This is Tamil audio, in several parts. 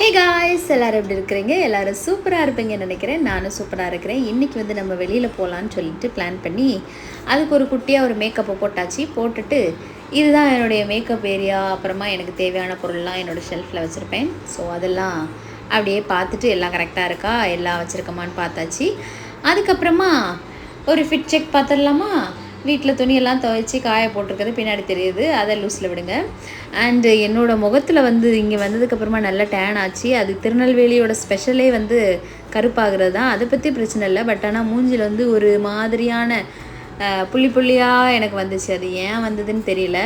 ஹே காய்ஸ் எல்லாரும் எப்படி இருக்கிறீங்க? எல்லோரும் சூப்பராக இருப்பீங்கன்னு நினைக்கிறேன். நானும் சூப்பராக இருக்கிறேன். இன்றைக்கி வந்து நம்ம வெளியில் போகலான்னு சொல்லிட்டு பிளான் பண்ணி அதுக்கு ஒரு குட்டியாக ஒரு மேக்கப்பை போட்டாச்சு. போட்டுட்டு இதுதான் என்னுடைய மேக்கப் ஏரியா அப்புறமா எனக்கு தேவையான பொருள்லாம் என்னோடய ஷெல்ஃபில் வச்சுருப்பேன். ஸோ அதெல்லாம் அப்படியே பார்த்துட்டு எல்லாம் கரெக்டாக இருக்கா? எல்லாம் வச்சுருக்கமான்னு பார்த்தாச்சு. அதுக்கப்புறமா ஒரு ஃபிட் செக் பார்த்துடலாமா? வீட்டில் துணியெல்லாம் துவைச்சி காய போட்டிருக்கிறது பின்னாடி தெரியுது. அதை லூஸில் விடுங்க. அண்டு என்னோடய முகத்தில் வந்து இங்கே வந்ததுக்கப்புறமா நல்லா டேன் ஆச்சு. அது திருநெல்வேலியோட ஸ்பெஷலே வந்து கருப்பாகிறது தான். அதை பற்றி பிரச்சனை இல்லை. பட் ஆனால் மூஞ்சில் வந்து ஒரு மாதிரியான புள்ளி புள்ளியாக எனக்கு வந்துச்சு. அது ஏன் வந்ததுன்னு தெரியல.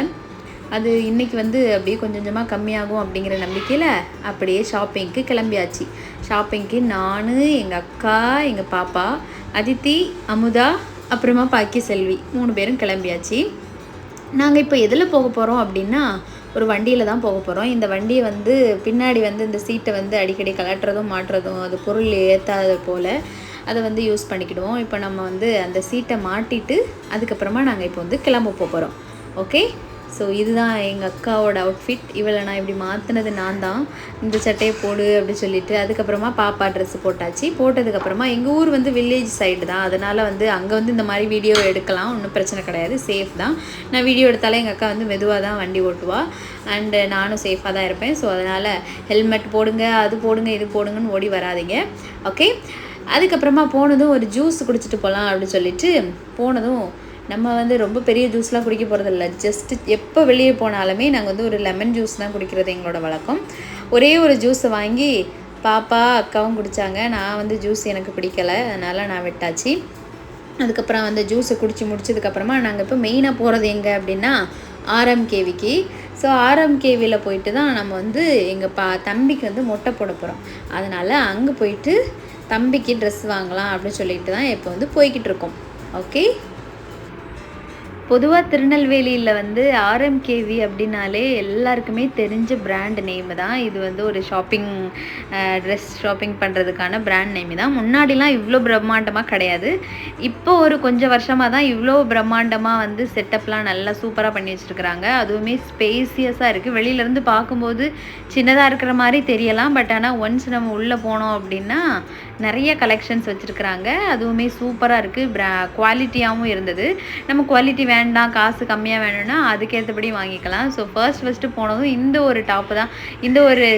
அது இன்றைக்கி வந்து அப்படியே கொஞ்சம் கொஞ்சமாக கம்மியாகும் அப்படிங்கிற நம்பிக்கையில் அப்படியே ஷாப்பிங்க்கு கிளம்பியாச்சு. ஷாப்பிங்க்கு நான் எங்கள் அக்கா எங்கள் பாப்பா அதித்தி அமுதா அப்புறமா பாக்கி செல்வி மூணு பேரும் கிளம்பியாச்சு. நாங்கள் இப்போ எதில் போக போகிறோம் அப்படின்னா ஒரு வண்டியில் தான் போக போகிறோம் இந்த வண்டியை வந்து பின்னாடி வந்து இந்த சீட்டை வந்து அடிக்கடி கலட்டுறதும் மாட்டுறதும் அது பொருள் ஏற்றாத போல் அதை வந்து யூஸ் பண்ணிக்கிடுவோம். இப்போ நம்ம வந்து அந்த சீட்டை மாட்டிட்டு அதுக்கப்புறமா நாங்கள் இப்போ வந்து கிளம்ப போகிறோம் ஓகே ஸோ இதுதான் எங்கள் அக்காவோட அவுட்ஃபிட் இவளை நான் இப்படி மாற்றினது நான் தான் இந்த சட்டையை போடு அப்படி சொல்லிட்டு அதுக்கப்புறமா பாப்பா ட்ரெஸ் போட்டாச்சு. போட்டதுக்கப்புறமா எங்கள் ஊர் வந்து வில்லேஜ் சைடு தான். அதனால் வந்து அங்கே வந்து இந்த மாதிரி வீடியோ எடுக்கலாம். ஒன்றும் பிரச்சனை கிடையாது. சேஃப் தான். நான் வீடியோ எடுத்தாலே எங்கள் அக்கா வந்து மெதுவாக தான் வண்டி ஓட்டுவாள் அண்டு நானும் சேஃபாக தான் இருப்பேன். ஸோ அதனால் ஹெல்மெட் போடுங்க அது போடுங்க இது போடுங்கன்னு ஓடி வராதீங்க. ஓகே அதுக்கப்புறமா போனதும் ஒரு ஜூஸ் குடிச்சிட்டு போகலாம் அப்படின்னு சொல்லிட்டு போனதும் நம்ம வந்து ரொம்ப பெரிய ஜூஸ்லாம் குடிக்க போகிறதில்ல ஜஸ்ட்டு எப்போ வெளியே போனாலுமே நாங்கள் வந்து ஒரு லெமன் ஜூஸ் தான் குடிக்கிறது எங்களோட வழக்கம். ஒரே ஒரு ஜூஸை வாங்கி பாப்பா அக்காவும் குடித்தாங்க நான் வந்து ஜூஸ் எனக்கு பிடிக்கலை. அதனால் நான் விட்டாச்சு. அதுக்கப்புறம் வந்து ஜூஸை குடித்து முடிச்சதுக்கப்புறமா நாங்கள் இப்போ மெயினாக போகிறது எங்கே அப்படின்னா ஆர்எம்கேவிக்கு ஸோ ஆர்எம்கேவியில் போயிட்டு தான் நம்ம வந்து எங்கள் பா தம்பிக்கு வந்து மொட்டை போட போகிறோம் அதனால் அங்கே போயிட்டு தம்பிக்கு ட்ரெஸ் வாங்கலாம் அப்படின்னு சொல்லிட்டு தான் இப்போ வந்து போய்கிட்டு இருக்கோம். ஓகே பொதுவாக திருநெல்வேலியில் வந்து ஆர்எம்கேவி அப்படின்னாலே எல்லாருக்குமே தெரிஞ்ச பிராண்ட் நேம் தான். இது வந்து ஒரு ஷாப்பிங் ட்ரெஸ் ஷாப்பிங் பண்ணுறதுக்கான பிராண்ட் நேம் தான். முன்னாடிலாம் இவ்வளோ பிரம்மாண்டமாக கிடையாது. இப்போ ஒரு கொஞ்சம் வருஷமாக தான் இவ்வளோ பிரம்மாண்டமாக வந்து செட்டப்லாம் நல்லா சூப்பராக பண்ணி வச்சுருக்குறாங்க. அதுவுமே ஸ்பேசியஸாக இருக்குது வெளியிலேருந்து பார்க்கும்போது சின்னதாக இருக்கிற மாதிரி தெரியலாம். பட் ஆனால் ஒன்ஸ் நம்ம உள்ளே போனோம் அப்படின்னா நிறைய கலெக்ஷன்ஸ் வச்சுருக்குறாங்க. அதுவுமே சூப்பராக இருக்குது ப்ரா குவாலிட்டியாகவும் இருந்தது. நம்ம குவாலிட்டி வேண்டாம் காசு கம்மியாக வேணும்னா அதுக்கேற்றபடி வாங்கிக்கலாம். ஸோ ஃபர்ஸ்ட் ஃபஸ்ட்டு போனதும் இந்த ஒரு டாப்பு தான். இந்த ஒரு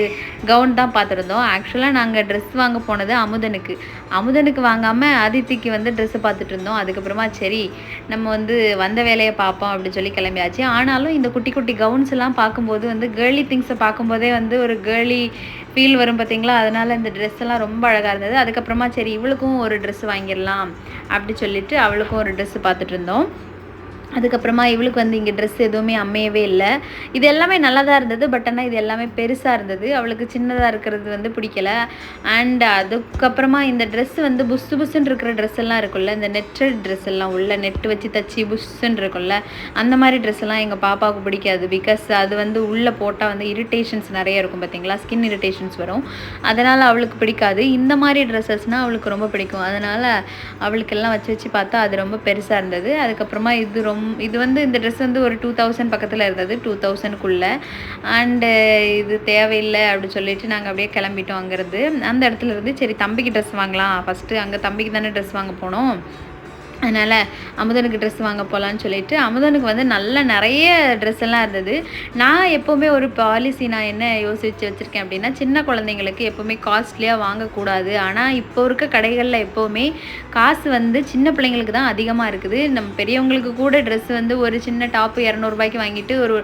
கவுன் தான் பார்த்துருந்தோம். ஆக்சுவலாக நாங்கள் ட்ரெஸ் வாங்க போனது அமுதனுக்கு. அமுதனுக்கு வாங்காமல் அதித்திக்கு வந்து ட்ரெஸ்ஸை பார்த்துட்டு இருந்தோம். அதுக்கப்புறமா சரி நம்ம வந்து வந்த வேலையை பார்ப்போம் அப்படின்னு சொல்லி கிளம்பியாச்சு. ஆனாலும் இந்த குட்டி குட்டி கவுன்ஸ் எல்லாம் பார்க்கும்போது வந்து கேர்லி திங்ஸை பார்க்கும்போதே வந்து ஒரு கேர்லி ஃபீல் வரும் பார்த்தீங்களா அதனால் இந்த ட்ரெஸ் எல்லாம் ரொம்ப அழகாக இருந்தது. அதுக்கப்புறமா சரி இவளுக்கும் ஒரு ட்ரெஸ் வாங்கிடலாம் அப்படி சொல்லிட்டு அவளுக்கும் ஒரு ட்ரெஸ் பார்த்துட்டு இருந்தோம். அதுக்கப்புறமா இவளுக்கு வந்து இங்கே ட்ரெஸ் எதுவுமே அமையவே இல்லை. இது எல்லாமே நல்லா தான் இருந்தது பட் ஆனால் இது எல்லாமே பெருசாக இருந்தது. அவளுக்கு சின்னதாக இருக்கிறது வந்து பிடிக்கல. அண்ட் அதுக்கப்புறமா இந்த ட்ரெஸ் வந்து புஸ்ஸு புஸ்ஸுன்னு இருக்கிற ட்ரெஸ் எல்லாம் இருக்குல்ல இந்த நெட்டட் ட்ரெஸ் எல்லாம் உள்ள நெட்டு வச்சு தச்சு புஷ்ஷுன்னு இருக்கும்ல அந்த மாதிரி ட்ரெஸ் எல்லாம் எங்கள் பாப்பாவுக்கு பிடிக்காது. பிகாஸ் அது வந்து உள்ளே போட்டால் வந்து இரிட்டேஷன்ஸ் நிறைய இருக்கும் பார்த்தீங்களா ஸ்கின் இரிட்டேஷன்ஸ் வரும். அதனால் அவளுக்கு பிடிக்காது. இந்த மாதிரி ட்ரெஸ்ஸஸ்னால் அவளுக்கு ரொம்ப பிடிக்கும். அதனால் அவளுக்கெல்லாம் வச்சு வச்சு பார்த்தா அது ரொம்ப பெருசாக இருந்தது. அதுக்கப்புறமா இது ரொம்ப இது வந்து இந்த ட்ரெஸ் வந்து ஒரு டூ தௌசண்ட் பக்கத்தில் இருந்தது டூ தௌசண்ட்குள்ளே அண்டு இது தேவையில்லை அப்படின்னு சொல்லிட்டு நாங்கள் அப்படியே கிளம்பிட்டோம் அங்கேருந்து. அந்த இடத்துல இருந்து சரி தம்பிக்கு ட்ரெஸ் வாங்கலாம். ஃபஸ்ட்டு அங்கே தம்பிக்கு தானே ட்ரெஸ் வாங்க போனோம். அதனால் அமுதனுக்கு ட்ரெஸ் வாங்க போகலான்னு சொல்லிட்டு அமுதனுக்கு வந்து நல்ல நிறைய ட்ரெஸ் எல்லாம் இருந்தது. நான் எப்போவுமே ஒரு பாலிசி நான் என்ன யோசிச்சு வச்சுருக்கேன் அப்படின்னா சின்ன குழந்தைங்களுக்கு எப்போவுமே காஸ்ட்லியாக வாங்கக்கூடாது. ஆனால் இப்போ இருக்க கடைகளில் எப்போவுமே காசு வந்து சின்ன பிள்ளைங்களுக்கு தான் அதிகமாக இருக்குது. நம்ம பெரியவங்களுக்கு கூட ட்ரெஸ் வந்து ஒரு சின்ன டாப்பு இரநூறுபாய்க்கு வாங்கிட்டு ஒரு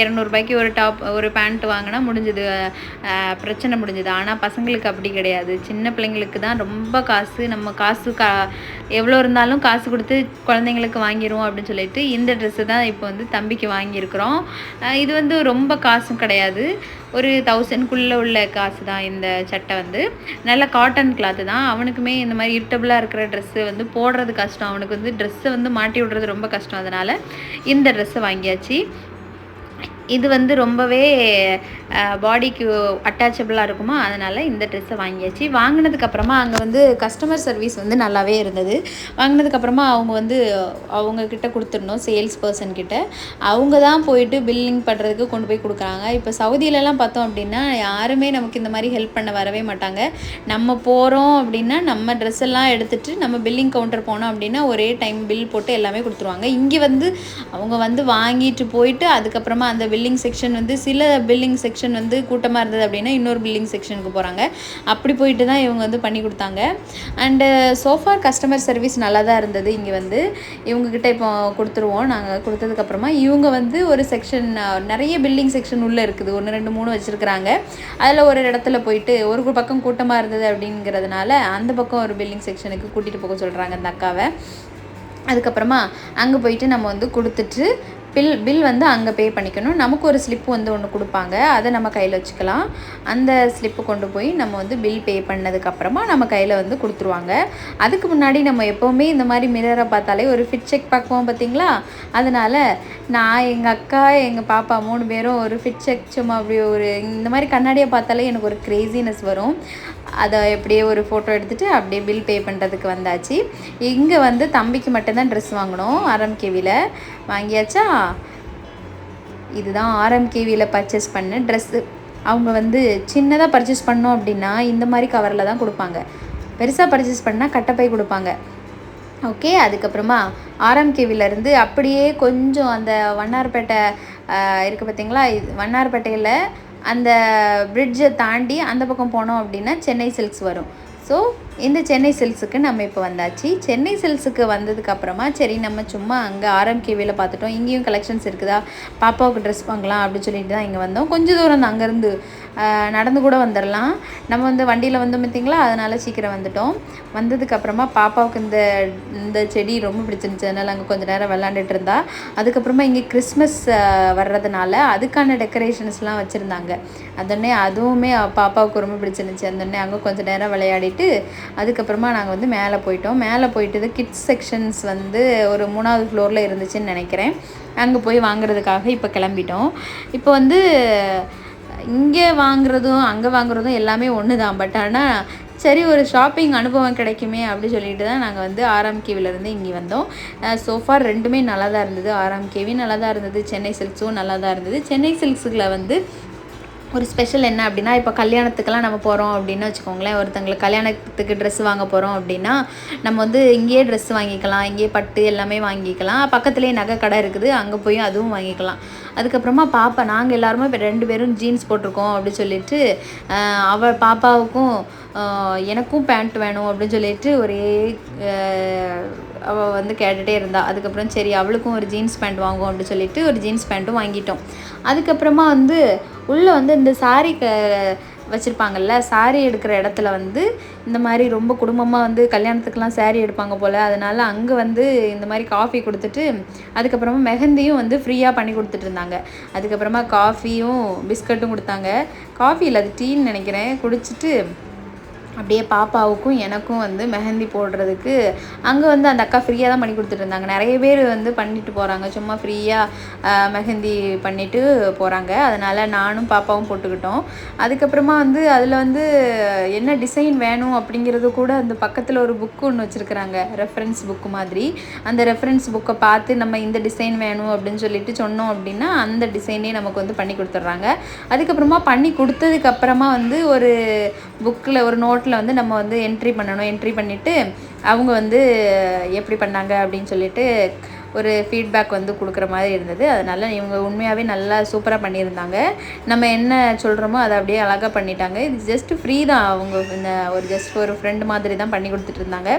இரநூறுபாய்க்கு ஒரு டாப் ஒரு பேண்ட் வாங்கினா முடிஞ்சது. பிரச்சனை முடிஞ்சது. ஆனால் பசங்களுக்கு அப்படி கிடையாது. சின்ன பிள்ளைங்களுக்கு தான் ரொம்ப காசு. நம்ம காசு கா எவ்வளோ இருந்தாலும் காசு கொடுத்து குழந்தைங்களுக்கு வாங்கிடுவோம் அப்படின்னு சொல்லிட்டு இந்த ட்ரெஸ்ஸு தான் இப்போ வந்து தம்பிக்கு வாங்கியிருக்கிறோம். இது வந்து ரொம்ப காசும் கிடையாது. ஒரு தௌசண்ட்குள்ளே உள்ள காசு தான் இந்த சட்டை வந்து. நல்ல காட்டன் கிளாத்து தான். அவனுக்குமே இந்த மாதிரி இரிட்டபிளாக இருக்கிற ட்ரெஸ்ஸு வந்து போடுறது கஷ்டம். அவனுக்கு வந்து ட்ரெஸ்ஸை வந்து மாட்டி விடுறது ரொம்ப கஷ்டம். அதனால் இந்த ட்ரெஸ்ஸை வாங்கியாச்சு. இது வந்து ரொம்பவே பாடிக்கு அட்டாச்சபிளாக இருக்குமா? அதனால் இந்த ட்ரெஸ்ஸை வாங்கியாச்சு. வாங்கினதுக்கப்புறமா அங்கே வந்து கஸ்டமர் சர்வீஸ் வந்து நல்லாவே இருந்தது. வாங்கினதுக்கப்புறமா அவங்க வந்து அவங்கக்கிட்ட கொடுத்துருந்தோம் சேல்ஸ் பர்சன் கிட்ட. அவங்க தான் போயிட்டு பில்லிங் பண்ணுறதுக்கு கொண்டு போய் கொடுக்குறாங்க. இப்போ சவுதியிலலாம் பார்த்தோம் அப்படின்னா யாருமே நமக்கு இந்த மாதிரி ஹெல்ப் பண்ண வரவே மாட்டாங்க. நம்ம போகிறோம் அப்படின்னா நம்ம ட்ரெஸ் எல்லாம் எடுத்துகிட்டு நம்ம பில்லிங் கவுண்டர் போனோம் அப்படின்னா ஒரே டைம் பில் போட்டு எல்லாமே கொடுத்துருவாங்க. இங்கே வந்து அவங்க வந்து வாங்கிட்டு போயிட்டு அதுக்கப்புறமா அந்த பில்லிங் செக்ஷன் வந்து சில பில்லிங் செக்ஷன் வந்து கூட்டமாக இருந்தது அப்படின்னா இன்னொரு பில்லிங் செக்ஷனுக்கு போகிறாங்க அப்படி போயிட்டு தான் இவங்க வந்து பண்ணி கொடுத்தாங்க. அண்டு சோஃபார் கஸ்டமர் சர்வீஸ் நல்லா தான் இருந்தது இங்கே வந்து. இவங்கக்கிட்ட இப்போ கொடுத்துருவோம். நாங்கள் கொடுத்ததுக்கப்புறமா இவங்க வந்து ஒரு செக்ஷன் நிறைய பில்லிங் செக்ஷன் உள்ளே இருக்குது. ஒன்று ரெண்டு மூணு வச்சுருக்குறாங்க. அதில் ஒரு இடத்துல போயிட்டு ஒரு பக்கம் கூட்டமாக இருந்தது அப்படிங்கிறதுனால அந்த பக்கம் ஒரு பில்லிங் செக்ஷனுக்கு கூட்டிகிட்டு போக சொல்கிறாங்க அந்த அக்காவை. அதுக்கப்புறமா அங்கே போயிட்டு நம்ம வந்து கொடுத்துட்டு பில் பில் வந்து அங்கே பே பண்ணிக்கணும். நமக்கு ஒரு ஸ்லிப்பு வந்து ஒன்று கொடுப்பாங்க. அதை நம்ம கையில் வச்சுக்கலாம். அந்த ஸ்லிப்பு கொண்டு போய் நம்ம வந்து பில் பே பண்ணதுக்கப்புறமா நம்ம கையில் வந்து கொடுத்துருவாங்க. அதுக்கு முன்னாடி நம்ம எப்போவுமே இந்த மாதிரி மிரரை பார்த்தாலே ஒரு ஃபிட் செக் பார்க்குவோம் பார்த்தீங்களா? அதனால் நான் எங்கள் அக்கா எங்கள் பாப்பா மூணு பேரும் ஒரு ஃபிட் செக் சும்மா அப்படி ஒரு இந்த மாதிரி கண்ணாடியை பார்த்தாலே எனக்கு ஒரு க்ரேசினஸ் வரும். அதை எப்படியே ஒரு ஃபோட்டோ எடுத்துகிட்டு அப்படியே பில் பே பண்ணுறதுக்கு வந்தாச்சு. இங்கே வந்து தம்பிக்கு மட்டும்தான் ட்ரெஸ் வாங்கினோம் ஆர்எம்கேவியில் வாங்கியாச்சா? இதுதான் ஆர்எம்கேவியில் பர்ச்சேஸ் பண்ண ட்ரெஸ்ஸு அவங்க வந்து சின்னதாக பர்ச்சேஸ் பண்ணோம் அப்படின்னா இந்த மாதிரி கவரில் தான் கொடுப்பாங்க. பெருசாக பர்ச்சேஸ் பண்ணால் கட்டப்பை கொடுப்பாங்க. ஓகே அதுக்கப்புறமா ஆர்எம்கேவிலேருந்து அப்படியே கொஞ்சம் அந்த வண்ணார்பேட்டை இருக்குது பார்த்தீங்களா? இது வண்ணார்பேட்டையில் அந்த பிரிட்ஜை தாண்டி அந்த பக்கம் போனோம் அப்படின்னா சென்னை சில்க்ஸ் வரும். ஸோ இந்த சென்னை சில்ஸுக்கு நம்ம இப்போ வந்தாச்சு. சென்னை சில்க்ஸுக்கு வந்ததுக்கப்புறமா சரி நம்ம சும்மா அங்கே ஆர்எம்கேவியில் பார்த்துட்டோம். இங்கேயும் கலெக்ஷன்ஸ் இருக்குதா? பாப்பாவுக்கு ட்ரெஸ் வாங்கலாம் அப்படின்னு சொல்லிட்டு தான் இங்கே வந்தோம். கொஞ்சம் தூரம் அங்கேருந்து நடந்து கூட வந்துடலாம் நம்ம வந்து வண்டியில் வந்தோம் பார்த்தீங்களா அதனால் சீக்கிரம் வந்துட்டோம். வந்ததுக்கப்புறமா பாப்பாவுக்கு இந்த இந்த செடி ரொம்ப பிடிச்சிருந்துச்சு. அதனால் அங்கே கொஞ்சம் நேரம் விளாண்டுட்டு இருந்தா. அதுக்கப்புறமா இங்கே கிறிஸ்மஸ் வர்றதுனால அதுக்கான டெக்கரேஷன்ஸ்லாம் வச்சுருந்தாங்க. அதோடனே அதுவுமே பாப்பாவுக்கு ரொம்ப பிடிச்சிருந்துச்சு. அந்தோடனே அங்கே கொஞ்சம் நேரம் விளையாடிட்டு அதுக்கப்புறமா நாங்கள் வந்து மேலே போயிட்டோம். மேலே போயிட்டு கிட்ஸ் செக்ஷன்ஸ் வந்து ஒரு மூணாவது ஃப்ளோரில் இருந்துச்சுன்னு நினைக்கிறேன். அங்கே போய் வாங்குறதுக்காக இப்போ கிளம்பிட்டோம். இப்போ வந்து இங்கே வாங்குறதும் அங்கே வாங்குறதும் எல்லாமே ஒன்று தான் பட் ஆனால் சரி ஒரு ஷாப்பிங் அனுபவம் கிடைக்குமே அப்படி சொல்லிட்டு தான் நாங்கள் வந்து ஆறாம் கேவிலேருந்து இங்கே வந்தோம். சோஃபார் ரெண்டுமே நல்லா தான் இருந்தது ஆறாம் கேவி நல்லா தான் இருந்தது. சென்னை சில்க்ஸும் நல்லா தான் இருந்தது. சென்னை சில்க்ஸுக்கில் வந்து ஒரு ஸ்பெஷல் என்ன அப்படின்னா இப்போ கல்யாணத்துக்கெல்லாம் நம்ம போகிறோம் அப்படின்னு வச்சுக்கோங்களேன். ஒருத்தங்களுக்கு கல்யாணத்துக்கு ட்ரெஸ் வாங்க போகிறோம் அப்படின்னா நம்ம வந்து இங்கேயே ட்ரெஸ் வாங்கிக்கலாம் இங்கேயே பட்டு எல்லாமே வாங்கிக்கலாம். பக்கத்துலேயே நகை கடை இருக்குது அங்கே போய் அதுவும் வாங்கிக்கலாம். அதுக்கப்புறமா பாப்பா நாங்கள் எல்லாருமே இப்போ ரெண்டு பேரும் ஜீன்ஸ் போட்டிருக்கோம் அப்படின்னு சொல்லிட்டு அவள் பாப்பாவுக்கும் எனக்கும் பேண்ட் வேணும் அப்படின்னு சொல்லிட்டு ஒரே அவள் வந்து கேட்டுகிட்டே இருந்தா. அதுக்கப்புறம் சரி அவளுக்கும் ஒரு ஜீன்ஸ் பேண்ட் வாங்குவோம் அப்படின்னு சொல்லிட்டு ஒரு ஜீன்ஸ் பேண்ட்டும் வாங்கிட்டோம். அதுக்கப்புறமா வந்து உள்ளே வந்து இந்த சாரி க வச்சுருப்பாங்கல்ல சாரீ எடுக்கிற இடத்துல வந்து இந்த மாதிரி ரொம்ப குடும்பமாக வந்து கல்யாணத்துக்கெலாம் சாரீ எடுப்பாங்க போல். அதனால் அங்கே வந்து இந்த மாதிரி காஃபி கொடுத்துட்டு அதுக்கப்புறமா மெஹந்தியும் வந்து ஃப்ரீயாக பண்ணி கொடுத்துட்டு இருந்தாங்க. அதுக்கப்புறமா காஃபியும் பிஸ்கட்டும் கொடுத்தாங்க. காஃபி இல்லை அது டீன்னு நினைக்கிறேன். குடிச்சிட்டு அப்படியே பாப்பாவுக்கும் எனக்கும் வந்து மெஹந்தி போடுறதுக்கு அங்கே வந்து அந்த அக்கா ஃப்ரீயாக தான் பண்ணி கொடுத்துட்டு இருந்தாங்க. நிறைய பேர் வந்து பண்ணிட்டு போகிறாங்க சும்மா ஃப்ரீயாக மெஹந்தி பண்ணிவிட்டு போகிறாங்க அதனால் நானும் பாப்பாவும் போட்டுக்கிட்டோம். அதுக்கப்புறமா வந்து அதில் வந்து என்ன டிசைன் வேணும் அப்படிங்கிறது கூட அந்த பக்கத்தில் ஒரு புக்கு ஒன்று வச்சுருக்குறாங்க. ரெஃபரன்ஸ் புக்கு மாதிரி. அந்த ரெஃபரன்ஸ் புக்கை பார்த்து நம்ம இந்த டிசைன் வேணும் அப்படின்னு சொல்லிட்டு சொன்னோம் அப்படின்னா அந்த டிசைனே நமக்கு வந்து பண்ணி கொடுத்துட்றாங்க. அதுக்கப்புறமா பண்ணி கொடுத்ததுக்கப்புறமா வந்து ஒரு புக்கில் ஒரு நோட் நோட்டில் வந்து நம்ம வந்து என்ட்ரி பண்ணணும் என்ட்ரி பண்ணிவிட்டு அவங்க வந்து எப்படி பண்ணாங்க அப்படின்னு சொல்லிட்டு ஒரு ஃபீட்பேக் வந்து கொடுக்குற மாதிரி இருந்தது. அதனால் இவங்க உண்மையாகவே நல்லா சூப்பராக பண்ணியிருந்தாங்க. நம்ம என்ன சொல்கிறோமோ அதை அப்படியே அழகாக பண்ணிட்டாங்க. இது ஜஸ்ட் ஃப்ரீ தான். அவங்க இந்த ஒரு ஜஸ்ட் ஒரு ஃப்ரெண்டு மாதிரி தான் பண்ணி கொடுத்துட்டு இருந்தாங்க.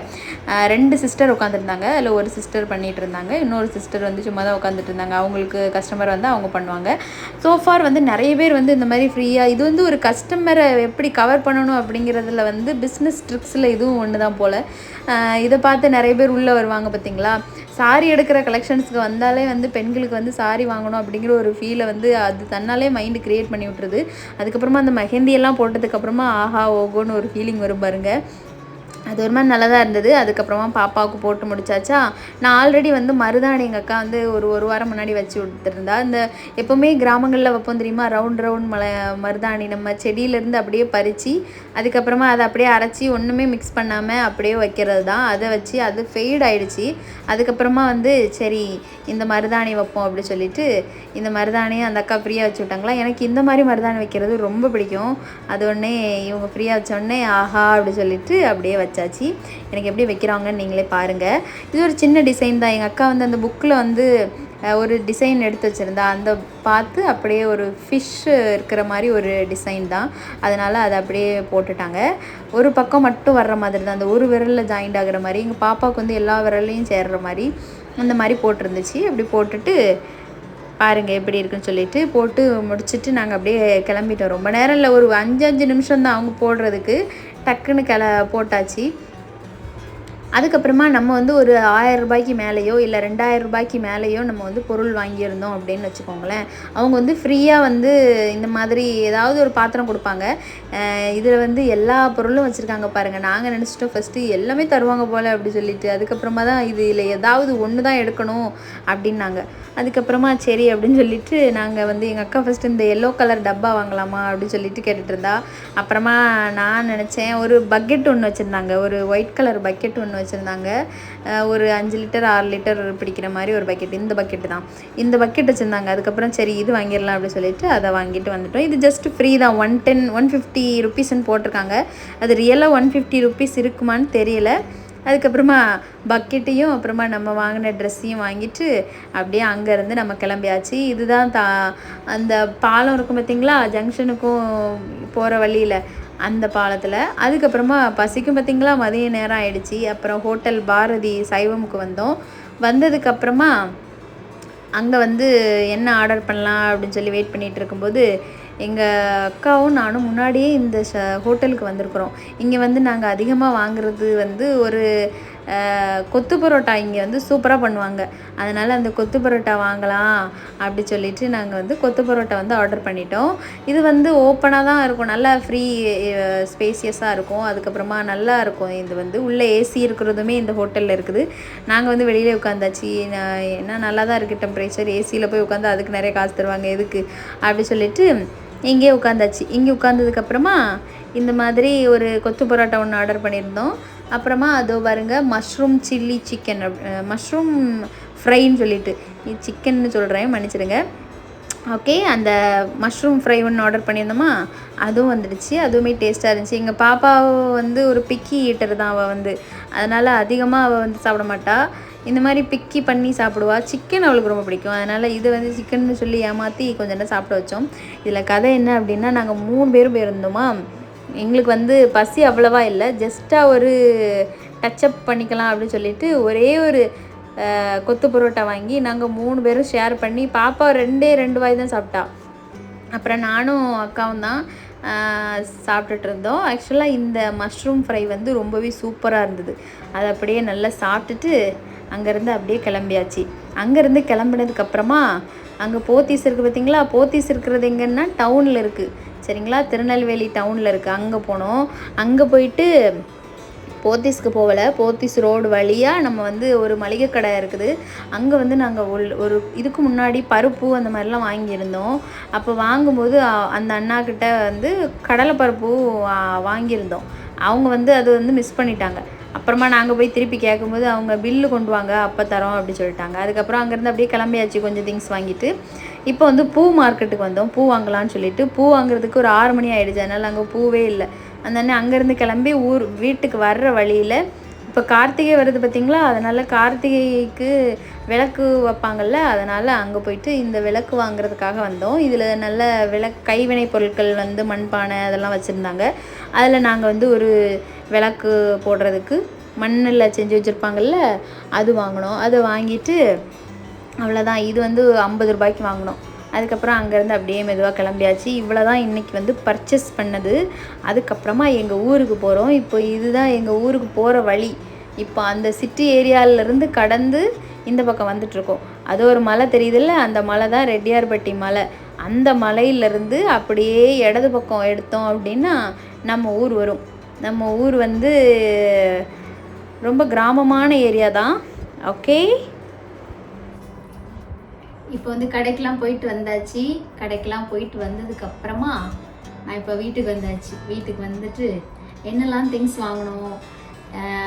ரெண்டு சிஸ்டர் உட்காந்துருந்தாங்க அதில் ஒரு சிஸ்டர் பண்ணிகிட்டு இருந்தாங்க. இன்னொரு சிஸ்டர் வந்து சும்மா தான் உட்காந்துட்டு இருந்தாங்க. அவங்களுக்கு கஸ்டமர் வந்து அவங்க பண்ணுவாங்க. ஸோஃபார் வந்து நிறைய பேர் வந்து இந்த மாதிரி ஃப்ரீயாக இது வந்து ஒரு கஸ்டமரை எப்படி கவர் பண்ணணும் அப்படிங்கிறதுல வந்து பிஸ்னஸ் ட்ரிக்ஸில் இதுவும் ஒன்று தான் போல் இதை பார்த்து நிறைய பேர் உள்ளே வருவாங்க பார்த்தீங்களா? சாரி எடுக்கிற கலெக்ஷன்ஸ்க்கு வந்தாலே வந்து பெண்களுக்கு வந்து சாரி வாங்கணும் அப்படிங்கிற ஒரு ஃபீலை வந்து அது தன்னாலே மைண்டு க்ரியேட் பண்ணி விட்டுருது. அதுக்கப்புறமா அந்த மெஹந்தியெல்லாம் போட்டதுக்கப்புறமா ஆஹா ஓகோன்னு ஒரு ஃபீலிங் வரும் பாருங்கள் அது ஒரு மாதிரி நல்லா தான் இருந்தது. அதுக்கப்புறமா பாப்பாவுக்கு போட்டு முடிச்சாச்சா? நான் ஆல்ரெடி வந்து மருதாணி எங்கள் அக்கா வந்து ஒரு ஒரு வாரம் முன்னாடி வச்சு கொடுத்துருந்தா. இந்த எப்போவுமே கிராமங்களில் வைப்போம் தெரியுமா? ரவுண்ட் ரவுண்ட் மலை மருதாணி நம்ம செடியிலேருந்து அப்படியே பறித்து அதுக்கப்புறமா அதை அப்படியே அரைச்சி ஒன்றுமே மிக்ஸ் பண்ணாமல் அப்படியே வைக்கிறது தான் அதை வச்சு அது ஃபெய்ட் ஆகிடுச்சி அதுக்கப்புறமா வந்து சரி இந்த மருதாணி வைப்போம் அப்படி சொல்லிட்டு இந்த மருதாணியை அந்த அக்கா ஃப்ரீயாக வச்சு விட்டாங்களா? எனக்கு இந்த மாதிரி மருதாணி வைக்கிறது ரொம்ப பிடிக்கும். அது உடனே இவங்க ஃப்ரீயாக வச்ச உடனே ஆஹா அப்படி சொல்லிட்டு அப்படியே வச்சாச்சு. எனக்கு எப்படி வைக்கிறாங்கன்னு நீங்களே பாருங்கள் இது ஒரு சின்ன டிசைன் தான். எங்கள் அக்கா வந்து அந்த புக்கில் வந்து ஒரு டிசைன் எடுத்து வச்சுருந்தா. அந்த பார்த்து அப்படியே ஒரு ஃபிஷ் இருக்கிற மாதிரி ஒரு டிசைன் தான். அதனால் அதை அப்படியே போட்டுட்டாங்க. ஒரு பக்கம் மட்டும் வர்ற மாதிரி தான். அந்த ஒரு விரலில் ஜாயிண்ட் ஆகிற மாதிரி. எங்கள் பாப்பாவுக்கு வந்து எல்லா விரல்லையும் சேர்கிற மாதிரி. அந்த மாதிரி போட்டிருந்துச்சு. அப்படி போட்டுட்டு பாருங்கள் எப்படி இருக்குன்னு சொல்லிட்டு போட்டு முடிச்சுட்டு நாங்கள் அப்படியே கிளம்பிட்டோம். ரொம்ப நேரம் இல்லை ஒரு அஞ்சு அஞ்சு நிமிஷம் தான் அவங்க போடுறதுக்கு. டக்குன்னு கிள போட்டாச்சு. அதுக்கப்புறமா நம்ம வந்து ஒரு ஆயிரம் ரூபாய்க்கு மேலேயோ இல்லை ரெண்டாயிரம் ரூபாய்க்கு மேலேயோ நம்ம வந்து பொருள் வாங்கியிருந்தோம் அப்படின்னு வச்சுக்கோங்களேன். அவங்க வந்து ஃப்ரீயாக வந்து இந்த மாதிரி ஏதாவது ஒரு பாத்திரம் கொடுப்பாங்க. இதில் வந்து எல்லா பொருளும் வச்சுருக்காங்க பாருங்கள் நாங்கள் நினச்சிட்டோம் ஃபஸ்ட்டு எல்லாமே தருவாங்க போல் அப்படி சொல்லிட்டு அதுக்கப்புறமா தான் இதில் ஏதாவது ஒன்று தான் எடுக்கணும் அப்படின்னாங்க. அதுக்கப்புறமா சரி அப்படின்னு சொல்லிட்டு நாங்கள் வந்து எங்கள் அக்கா ஃபஸ்ட்டு இந்த எல்லோ கலர் டப்பா வாங்கலாமா அப்படின்னு சொல்லிட்டு கேட்டுட்டு இருந்தா. அப்புறமா நான் நினச்சேன் ஒரு பக்கெட் ஒன்று வச்சுருந்தாங்க. ஒரு ஒயிட் கலர் பக்கெட் ஒன்று வச்சுருந்தாங்க. ஒரு அஞ்சு லிட்டர் ஆறு லிட்டர் பிடிக்கிற மாதிரி ஒரு பக்கெட் இந்த பக்கெட்டு தான். இந்த பக்கெட் வச்சுருந்தாங்க. அதுக்கப்புறம் சரி இது வாங்கிடலாம் அப்படின்னு சொல்லிட்டு அதை வாங்கிட்டு வந்துட்டோம். இது ஜஸ்ட் ஃப்ரீ தான். ஒன் டென் ஒன் ஃபிஃப்டி ருபீஸ்ன்னு போட்டிருக்காங்க. அது ரியலாக ஒன் ஃபிஃப்டி ருபீஸ் இருக்குமான்னு தெரியல. அதுக்கப்புறமா பக்கெட்டையும் அப்புறமா நம்ம வாங்கின ட்ரெஸ்ஸையும் வாங்கிட்டு அப்படியே அங்கேருந்து நம்ம கிளம்பியாச்சு. இதுதான் தா அந்த பாலம் இருக்கும் பார்த்தீங்களா ஜங்ஷனுக்கும் போகிற வழியில். அந்த பாலத்தில். அதுக்கப்புறமா பசிக்கும் பார்த்தீங்களா மதிய நேரம் ஆயிடுச்சு. அப்புறம் ஹோட்டல் பாரதி சைவமுக்கு வந்தோம். வந்ததுக்கப்புறமா அங்கே வந்து என்ன ஆர்டர் பண்ணலாம் அப்படின்னு சொல்லி வெயிட் பண்ணிகிட்டு இருக்கும்போது எங்கள் அக்காவும் நானும் முன்னாடியே இந்த ஷ ஹோட்டலுக்கு வந்திருக்கிறோம். இங்கே வந்து நாங்கள் அதிகமாக வாங்குறது வந்து ஒரு கொத்து பரோட்டா இங்கே வந்து சூப்பராக பண்ணுவாங்க. அதனால் அந்த கொத்து பரோட்டா வாங்கலாம் அப்படி சொல்லிட்டு நாங்கள் வந்து கொத்து பரோட்டா வந்து ஆர்டர் பண்ணிட்டோம். இது வந்து ஓப்பனாக தான் இருக்கும். நல்லா ஃப்ரீ ஸ்பேசியஸாக இருக்கும். அதுக்கப்புறமா நல்லா இருக்கும். இது வந்து உள்ளே ஏசி இருக்கிறதுமே இந்த ஹோட்டலில் இருக்குது. நாங்கள் வந்து வெளியில் உட்காந்தாச்சு. நான் ஏன்னா நல்லா தான் இருக்குது டெம்பரேச்சர் ஏசியில் போய் உட்காந்து அதுக்கு நிறைய காசு தருவாங்க. எதுக்கு? அப்படி சொல்லிட்டு இங்கேயே உட்காந்தாச்சு. இங்கே உட்காந்ததுக்கப்புறமா இந்த மாதிரி ஒரு கொத்து பரோட்டா ஒன்று ஆர்டர் பண்ணியிருந்தோம். அப்புறமா அதோ பாருங்க மஷ்ரூம் சில்லி சிக்கன் மஷ்ரூம் ஃப்ரைன்னு சொல்லிட்டு. சிக்கன்னு சொல்கிறேன் மன்னிச்சிடுங்க. ஓகே அந்த மஷ்ரூம் ஃப்ரை ஒன்று ஆர்டர் பண்ணியிருந்தோமா? அதுவும் வந்துடுச்சு அதுவுமே டேஸ்ட்டாக இருந்துச்சு. எங்கள் பாப்பா வந்து ஒரு பிக்கி ஈட்டர் தான் அவள் வந்து. அதனால் அதிகமாக அவள் வந்து சாப்பிட மாட்டா. இந்த மாதிரி பிக்கி பண்ணி சாப்பிடுவா. சிக்கன் அவளுக்கு ரொம்ப பிடிக்கும். அதனால் இது வந்து சிக்கன் சொல்லி ஏமாற்றி கொஞ்சம் நேரம் சாப்பிட வச்சோம். இதில் கதை என்ன அப்படின்னா நாங்கள் மூணு பேரும் போயிருந்தோமா? எங்களுக்கு வந்து பசி அவ்வளவா இல்லை. ஜஸ்ட்டாக ஒரு டச்சப் பண்ணிக்கலாம் அப்படின்னு சொல்லிட்டு ஒரே ஒரு கொத்து பரோட்டா வாங்கி நாங்கள் மூணு பேரும் ஷேர் பண்ணி பாப்பா ரெண்டே ரெண்டு வாய் தான் சாப்பிட்டா. அப்புறம் நானும் அக்காவும் தான் சாப்பிட்டுட்டு இருந்தோம். ஆக்சுவலாக இந்த மஷ்ரூம் ஃப்ரை வந்து ரொம்பவே சூப்பராக இருந்தது. அதை அப்படியே நல்லா சாப்பிட்டுட்டு அங்கேருந்து அப்படியே கிளம்பியாச்சு. அங்கேருந்து கிளம்புனதுக்கப்புறமா அங்கே போத்தீஸ் இருக்குது பார்த்தீங்களா போத்தீஸ் இருக்கிறது எங்கன்னா டவுனில் இருக்குது சரிங்களா? திருநெல்வேலி டவுனில் இருக்குது அங்கே போனோம். அங்கே போயிட்டு போத்தீஸ்க்கு போகல. போத்தீஸ் ரோடு வழியாக நம்ம வந்து ஒரு மளிகை கடை இருக்குது. அங்கே வந்து நாங்கள் ஒரு ஒரு இதுக்கு முன்னாடி பருப்பு அந்த மாதிரிலாம் வாங்கியிருந்தோம். அப்போ வாங்கும்போது அந்த அண்ணாக்கிட்ட வந்து கடலைப்பருப்பு வா- வாங்கியிருந்தோம். அவங்க வந்து அது வந்து மிஸ் பண்ணிட்டாங்க. அப்புறமா நாங்கள் போய் திருப்பி கேட்கும்போது அவங்க பில்லு கொண்டு வாங்க அப்போ தரோம் அப்படி சொல்லிட்டாங்க. அதுக்கப்புறம் அங்கேருந்து அப்படியே கிளம்பியாச்சு கொஞ்சம் திங்ஸ் வாங்கிட்டு. இப்போ வந்து பூ மார்க்கெட்டுக்கு வந்தோம். பூ வாங்கலாம்னு சொல்லிட்டு பூ வாங்குறதுக்கு ஒரு ஆறு மணி ஆகிடுச்சு அதனால் அங்கே பூவே இல்லை. அந்த அண்ணன் அங்கேருந்து கிளம்பி ஊர் வீட்டுக்கு வர்ற வழியில் இப்போ கார்த்திகை வருது பார்த்தீங்களா அதனால் கார்த்திகைக்கு விளக்கு வைப்பாங்கல்ல? அதனால் அங்கே போயிட்டு இந்த விளக்கு வாங்குறதுக்காக வந்தோம். இதில் நல்ல விளக்கு கைவினை பொருட்கள் வந்து மண்பானை அதெல்லாம் வச்சுருந்தாங்க. அதில் நாங்கள் வந்து ஒரு விளக்கு போடுறதுக்கு மண்ணில் செஞ்சு வச்சுருப்பாங்கல்ல? அது வாங்கினோம். அதை வாங்கிட்டு அவ்வளோதான் இது வந்து ஐம்பது ரூபாய்க்கு வாங்கினோம் அதுக்கப்புறம் அங்கேருந்து அப்படியே மெதுவாக கிளம்பியாச்சு. இவ்வளோ தான் இன்றைக்கி வந்து பர்ச்சேஸ் பண்ணது. அதுக்கப்புறமா எங்கள் ஊருக்கு போகிறோம் இப்போ இதுதான் எங்கள் ஊருக்கு போகிற வழி. இப்போ அந்த சிட்டி ஏரியாவிலேருந்து கடந்து இந்த பக்கம் வந்துட்ருக்கோம் அது ஒரு மலை தெரியுதுல்ல? அந்த மலை தான் ரெட்டியார்பட்டி மலை. அந்த மலையிலேருந்து அப்படியே இடது பக்கம் எடுத்தோம் அப்படின்னா நம்ம ஊர் வரும். நம்ம ஊர் வந்து ரொம்ப கிராமமான ஏரியா தான். ஓகே இப்போ வந்து கடைக்கெலாம் போயிட்டு வந்தாச்சு. கடைக்கெலாம் போயிட்டு வந்ததுக்கப்புறமா நான் இப்போ வீட்டுக்கு வந்தாச்சு. வீட்டுக்கு வந்துட்டு என்னெல்லாம் திங்ஸ் வாங்கணும்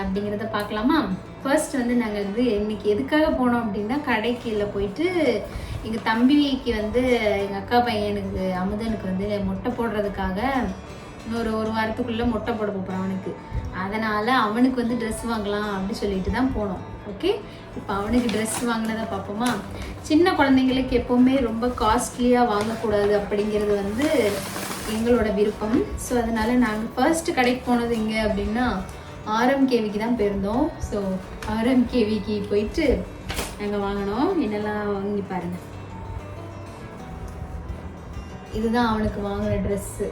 அப்படிங்கிறத பார்க்கலாமா? ஃபர்ஸ்ட் வந்து நாங்கள் வந்து இன்றைக்கி எதுக்காக போனோம் அப்படின்னா கடைக்குள்ள போயிட்டு எங்கள் தம்பிக்கு வந்து எங்கள் அக்கா பையனுக்கு அமுதனுக்கு வந்து மொட்டை போடுறதுக்காக இன்னொரு ஒரு வாரத்துக்குள்ளே மொட்டை போட போகிறான் அவனுக்கு. அதனால் அவனுக்கு வந்து ட்ரெஸ் வாங்கலாம் அப்படின்னு சொல்லிட்டு தான் போனோம். ஓகே இப்போ அவனுக்கு ட்ரெஸ் வாங்கினதை பார்ப்போமா? சின்ன குழந்தைங்களுக்கு எப்போவுமே ரொம்ப காஸ்ட்லியாக வாங்கக்கூடாது அப்படிங்கிறது வந்து எங்களோட விருப்பம். ஸோ அதனால் நாங்கள் ஃபர்ஸ்ட் கடைக்கு போனது எங்கே அப்படின்னா ஆர்எம்கேவிக்கு தான் போயிருந்தோம். ஸோ ஆர்எம்கேவிக்கு போயிட்டு நாங்கள் வாங்கினோம். என்னெல்லாம் வாங்கி பாருங்க. இதுதான் அவனுக்கு வாங்கின ட்ரெஸ்ஸு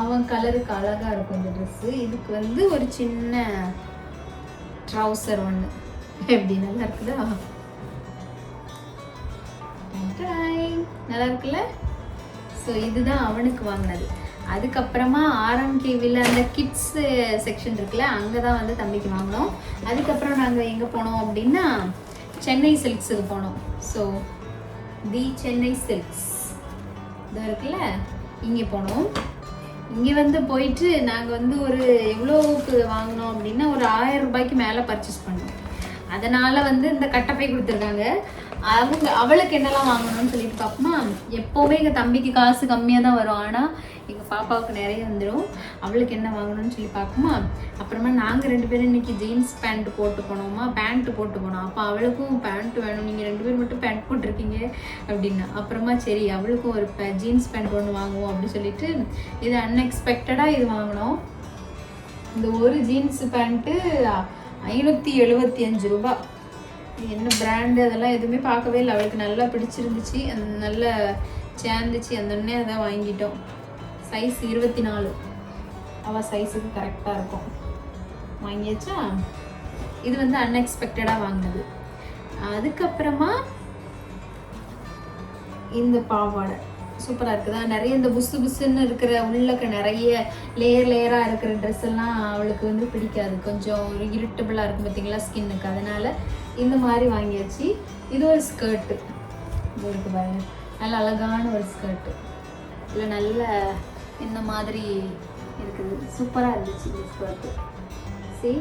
அவன் கலருக்கு அழகா இருக்கும் இந்த ட்ரெஸ்ஸு இதுக்கு வந்து ஒரு சின்ன ட்ரௌசர் ஒன்று எப்படி நல்லா இருக்குதா? நல்லா இருக்குல்ல? ஸோ இதுதான் அவனுக்கு வாங்கினது. அதுக்கப்புறமா ஆர்எம்கேவியில் அந்த கிட்ஸ் செக்ஷன் இருக்குல்ல அங்கே தான் வந்து தம்பிக்கு வாங்கினோம். அதுக்கப்புறம் நாங்கள் எங்கே போனோம் அப்படின்னா சென்னை சில்க்ஸுக்கு போனோம். ஸோ தி சென்னை சில்க்ஸ் இதாக இருக்குல்ல? இங்கே போனோம். இங்கே வந்து போயிட்டு நாங்கள் வந்து ஒரு எவ்வளோவுக்கு வாங்கினோம் அப்படின்னா ஒரு ஆயிரம் ரூபாய்க்கு மேலே பர்ச்சேஸ் பண்ணோம். அதனால் வந்து இந்த கட்டப்பை கொடுத்துருக்காங்க. அவங்க அவளுக்கு என்னெல்லாம் வாங்கணும்னு சொல்லிட்டு பார்ப்போமா எப்போவுமே எங்கள் தம்பிக்கு காசு கம்மியாக தான் வரும். ஆனால் எங்கள் பாப்பாவுக்கு நிறைய வந்துடும். அவளுக்கு என்ன வாங்கணும்னு சொல்லி பார்ப்போமா அப்புறமா நாங்கள் ரெண்டு பேரும் இன்னைக்கு ஜீன்ஸ் பேண்ட் போட்டு போனோமா? பேண்ட்டு போட்டு போனோம். அப்போ அவளுக்கும் பேண்ட் வேணும். நீங்கள் ரெண்டு பேர் மட்டும் பேண்ட் போட்டிருக்கீங்க அப்படின்னா. அப்புறமா சரி அவளுக்கும் ஒரு ஜீன்ஸ் பேண்ட் ஒன்று வாங்குவோம் அப்படின்னு சொல்லிட்டு இது அன்எக்ஸ்பெக்டடாக இது வாங்கினோம். இந்த ஒரு ஜீன்ஸ் பேண்ட்டு ஐநூற்றி எழுபத்தி அஞ்சு ரூபாய் என்ன பிராண்டு அதெல்லாம் எதுவுமே பார்க்கவே இல்லை. அவளுக்கு நல்லா பிடிச்சிருந்துச்சு. அந்த நல்ல சேர்ந்துச்சு அந்த உடனே அதான் வாங்கிட்டோம். சைஸ் இருபத்தி நாலு. அவள் சைஸுக்கு கரெக்டாக இருக்கும். வாங்கியாச்சா? இது வந்து அன்எக்ஸ்பெக்டடாக வாங்கினது. அதுக்கப்புறமா இந்த பாவாடை. சூப்பராக இருக்குதா? நிறைய இந்த புசு புசுன்னு இருக்கிற உள்ளக்க நிறைய லேயர் லேயராக இருக்கிற ட்ரெஸ் எல்லாம் அவளுக்கு வந்து பிடிக்காது. கொஞ்சம் ஒரு இருட்டபிளாக இருக்கும் பார்த்தீங்களா ஸ்கின்னுக்கு அதனால் இந்த மாதிரி வாங்கியாச்சு. இது ஒரு ஸ்கர்ட்டு இது இருக்கு பாருங்க. நல்ல அழகான ஒரு ஸ்கர்ட்டு இல்லை நல்ல இந்த மாதிரி இருக்குது. சூப்பராக இருந்துச்சு இந்த ஸ்கர்ட்டு சரி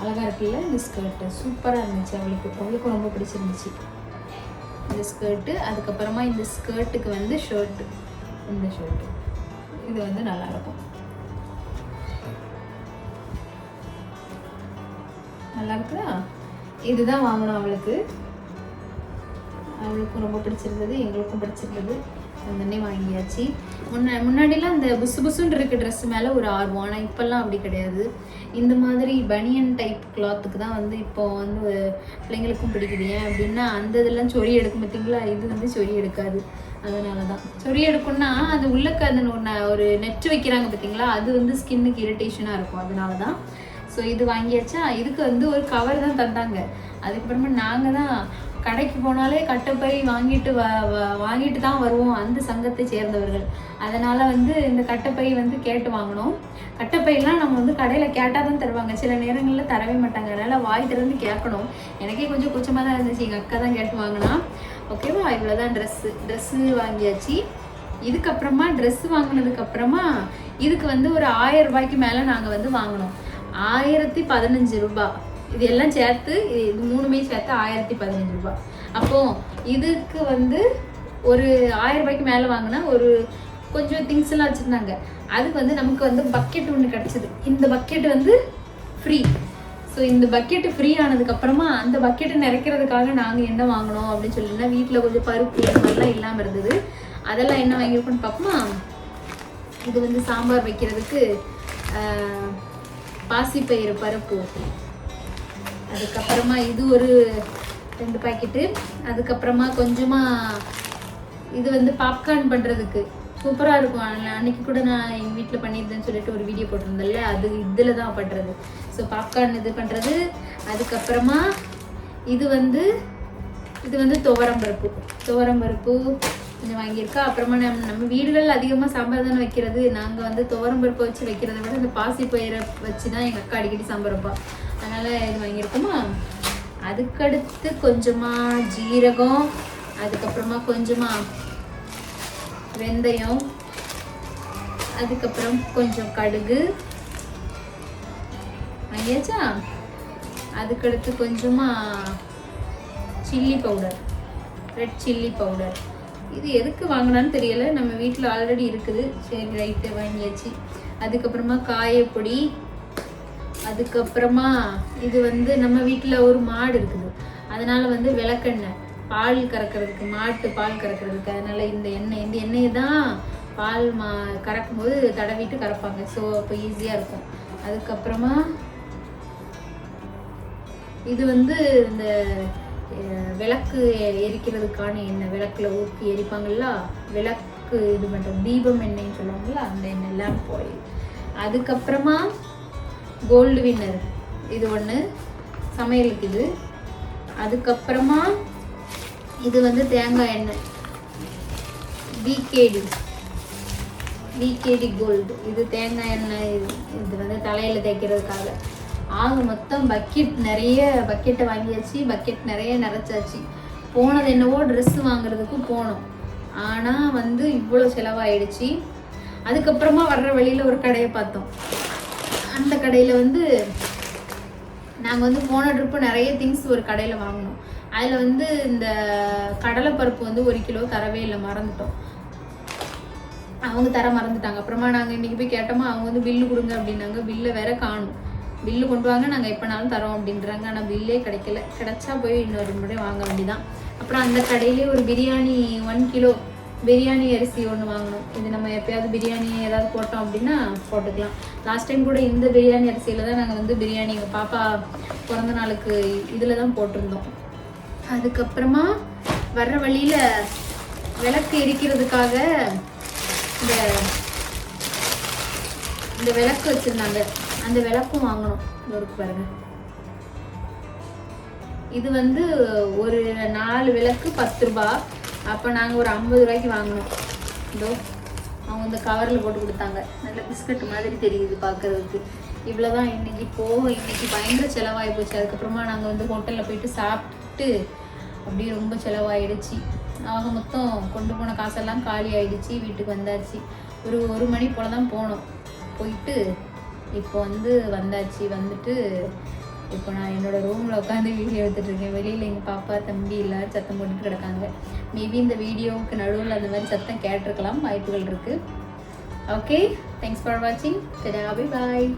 அழகாக இருக்குல்ல இந்த ஸ்கர்ட்டு சூப்பராக இருந்துச்சு அவளுக்கு. அவளுக்கும் ரொம்ப பிடிச்சிருந்துச்சு. இந்த ஸ்கர்ட்டு அதுக்கப்புறமா இந்த ஸ்கர்ட்டுக்கு வந்து ஷர்ட்டு இந்த ஷர்ட்டு இது வந்து நல்லா இருக்கும் நல்லா இருக்குதா இதுதான் வாங்கணும் அவளுக்கு. அவளுக்கும் ரொம்ப பிடிச்சிருந்தது எங்களுக்கும் பிடிச்சிருந்தது. அந்த வாங்கியாச்சு. முன்ன முன்னாடிலாம் அந்த புசு புசுன்னு இருக்க ட்ரெஸ் மேலே ஒரு ஆர்வம். ஆனால் இப்போல்லாம் அப்படி கிடையாது. இந்த மாதிரி பனியன் டைப் கிளாத்துக்கு தான் வந்து இப்போ வந்து பிள்ளைங்களுக்கும் பிடிக்குது. ஏன் அப்படின்னா அந்த இதெல்லாம் சொறி எடுக்கும் பார்த்தீங்களா? இது வந்து சொறி எடுக்காது. அதனால தான் சொறி எடுக்கும்னா அது உள்ளக்க அந்த ஒன்று ஒரு நெட் வைக்கிறாங்க பார்த்தீங்களா? அது வந்து ஸ்கின்னுக்கு இரிட்டேஷனாக இருக்கும். அதனால தான் ஸோ இது வாங்கியாச்சா? இதுக்கு வந்து ஒரு கவர் தான் தந்தாங்க. அதுக்கப்புறமா நாங்கள் தான் கடைக்கு போனாலே கட்டப்பை வாங்கிட்டு வ வ- வாங்கிட்டு தான் வருவோம் அந்த சங்கத்தை சேர்ந்தவர்கள். அதனால் வந்து இந்த கட்டப்பை வந்து கேட்டு வாங்கினோம் கட்டப்பையெல்லாம் நம்ம வந்து கடையில் கேட்டால் தான் தருவாங்க. சில நேரங்களில் தரவே மாட்டாங்க. அதனால் வாய் திறந்து கேட்கணும். எனக்கே கொஞ்சம் கூச்சமாக தான் இருந்துச்சு. எங்கள் அக்கா தான் கேட்டு வாங்கினா. ஓகேவா? இவ்வளோதான் ட்ரெஸ்ஸு ட்ரெஸ்ஸு வாங்கியாச்சு. இதுக்கப்புறமா ட்ரெஸ் வாங்கினதுக்கப்புறமா இதுக்கு வந்து ஒரு ஆயிரம் ரூபாய்க்கு மேலே நாங்கள் வந்து வாங்கினோம் ஆயிரத்தி பதினஞ்சு ரூபாய் இது எல்லாம் சேர்த்து இது மூணுமே சேர்த்து ஆயிரத்தி பதினஞ்சு ரூபாய். அப்போ இதுக்கு வந்து ஒரு ஆயிரம் ரூபாய்க்கு மேலே வாங்கினா ஒரு கொஞ்சம் திங்ஸ் எல்லாம் வச்சுருந்தாங்க. அதுக்கு வந்து நமக்கு வந்து பக்கெட் ஒன்று கிடச்சிது. இந்த பக்கெட் வந்து ஃப்ரீ ஸோ இந்த பக்கெட்டு ஃப்ரீ ஆனதுக்கப்புறமா அந்த பக்கெட்டை நிறைக்கிறதுக்காக நாங்கள் என்ன வாங்கினோம் அப்படின்னு சொல்லினா வீட்டில் கொஞ்சம் பருப்பு இந்த மாதிரிலாம் இல்லாமல் இருந்தது. அதெல்லாம் என்ன வாங்கியிருக்கோம்னு பார்ப்போமா? இது வந்து சாம்பார் வைக்கிறதுக்கு பாசிப்பயிறு பருப்பு. அதுக்கப்புறமா இது ஒரு ரெண்டு பாக்கெட்டு அதுக்கப்புறமா கொஞ்சமாக இது வந்து பாப்கார்ன் பண்ணுறதுக்கு சூப்பராக இருக்கும். அன்னைக்கு கூட நான் எங்கள் வீட்டில் பண்ணியிருந்தேன்னு சொல்லிட்டு ஒரு வீடியோ போட்டிருந்தேன்ல அது இதில் தான் பண்ணுறது ஸோ பாப்கார்ன் இது பண்ணுறது அதுக்கப்புறமா இது வந்து இது வந்து துவரம் பருப்பு. துவரம் பருப்பு கொஞ்சம் வாங்கியிருக்கா. அப்புறமா நம்ம நம்ம வீடுகளில் அதிகமாக சாம்பார் தானே வைக்கிறது. நாங்கள் வந்து துவரம் பருப்பு வச்சு வைக்கிறத விட இந்த பாசி பயிரை வச்சு தான் எங்கள் அக்கா அடிக்கடி சாம்பார் வைப்பா. அதனால் இது வாங்கியிருக்கோமா? அதுக்கடுத்து கொஞ்சமாக ஜீரகம் அதுக்கப்புறமா கொஞ்சமாக வெந்தயம் அதுக்கப்புறம் கொஞ்சம் கடுகு. வாங்கியாச்சா? அதுக்கடுத்து கொஞ்சமாக chilli powder red chilli powder இது எதுக்கு வாங்கினான்னு தெரியலை. நம்ம வீட்டில் ஆல்ரெடி இருக்குது. சரி ரைட்டு வாங்கியாச்சு. அதுக்கப்புறமா காயப்பொடி அதுக்கப்புறமா இது வந்து நம்ம வீட்டில் ஒரு மாடு இருக்குது. அதனால வந்து விளக்கெண்ணெய் பால் கறக்கிறதுக்கு மாட்டு பால் கறக்கிறதுக்கு அதனால இந்த எண்ணெய் இந்த எண்ணெயை தான் பால் மா கறக்கும்போது தடவிட்டு கறப்பாங்க. ஸோ அப்போ ஈஸியாக இருக்கும். அதுக்கப்புறமா இது வந்து இந்த விளக்கு எரிக்கிறதுக்கான எண்ணெய் விளக்குல ஊற்றி எரிப்பாங்கல்ல விளக்கு இது பண்ணுறோம் தீபம் எண்ணெய்ன்னு சொல்லுவாங்கள்ல அந்த எண்ணெய் லேம்ப் ஆயில் அதுக்கப்புறமா கோல்டு வின்னர் இது ஒன்று சமையலுக்கு இது. அதுக்கப்புறமா இது வந்து தேங்காய் எண்ணெய். விகேடி விகேடி கோல்டு இது தேங்காய் எண்ணெய். இது வந்து தலையில் தேய்க்கிறதுக்காக. ஆக மொத்தம் பக்கெட் நிறைய பக்கெட்டை வாங்கியாச்சு. பக்கெட் நிறைய நிறைச்சாச்சு. போனது என்னவோ ட்ரெஸ் வாங்குறதுக்கு போனோம். ஆனால் வந்து இவ்வளோ செலவாயிடுச்சு. அதுக்கப்புறமா வர்ற வழியில் ஒரு கடையை பார்த்தோம். அந்த கடையில் வந்து நாங்கள் வந்து போன ட்ரிப்பு நிறைய திங்ஸ் ஒரு கடையில் வாங்கினோம். அதில் வந்து இந்த கடலைப்பருப்பு வந்து ஒரு கிலோ தரவே இல்லை மறந்துட்டோம். அவங்க தர மறந்துட்டாங்க. அப்புறமா நாங்கள் இன்றைக்கி போய் கேட்டோமா அவங்க வந்து பில்லு கொடுங்க அப்படின்னாங்க. பில்லை வேற காணும். பில்லு கொண்டு வாங்க நாங்கள் எப்போனாலும் தரோம் அப்படின்றாங்க. ஆனால் பில்லே கிடைக்கல. கிடைச்சா போய் இன்னொரு முறை வாங்க வேண்டியதான் அப்புறம் அந்த கடையிலே ஒரு பிரியாணி ஒன் கிலோ பிரியாணி அரிசி ஒன்று வாங்கணும். இது நம்ம எப்பயாவது பிரியாணி ஏதாவது போட்டோம் அப்படின்னா போட்டுக்கலாம். லாஸ்ட் டைம் கூட இந்த பிரியாணி அரிசியில் தான் நாங்கள் வந்து பிரியாணி எங்கள் பாப்பா பிறந்த நாளுக்கு இதில் தான் போட்டிருந்தோம். அதுக்கப்புறமா வர்ற வழியில் விளக்கு எரிக்கிறதுக்காக இந்த இந்த விளக்கு வச்சுருந்தாங்க. அந்த விளக்கும் வாங்கணும். இந்த இருக்கு பாருங்க. இது வந்து ஒரு நாலு விளக்கு பத்து ரூபா. அப்போ நாங்கள் ஒரு ஐம்பது ரூபாய்க்கு வாங்கினோம். இதோ அவங்க இந்த கவரில் போட்டு கொடுத்தாங்க. நல்ல பிஸ்கட் மாதிரி தெரியுது பார்க்கறதுக்கு இவ்வளோதான் இன்னைக்கு போக இன்னைக்கு பயங்கர செலவாகி போச்சு. அதுக்கப்புறமா நாங்கள் வந்து ஹோட்டலில் போயிட்டு சாப்பிட்டு அப்படியே ரொம்ப செலவாயிடுச்சு. ஆக மொத்தம் கொண்டு போன காசெல்லாம் காலி ஆயிடுச்சு வீட்டுக்கு வந்தாச்சு. ஒரு ஒரு மணி போல தான் போனோம். போயிட்டு இப்போ வந்து வந்தாச்சு. வந்துட்டு இப்போ நான் என்னோட ரூமில் உட்காந்து வீடியோ எடுத்துட்டு இருக்கேன். வெளியில் எங்கள் பாப்பா தம்பி எல்லாரும் சத்தம் போட்டுட்டு கிடக்காங்க. மேபி இந்த வீடியோவுக்கு நடுவில் அந்த மாதிரி சத்தம் கேட்டிருக்கலாம். வாய்ப்புகள் இருக்குது ஓகே தேங்க்ஸ் ஃபார் வாட்சிங் பாய்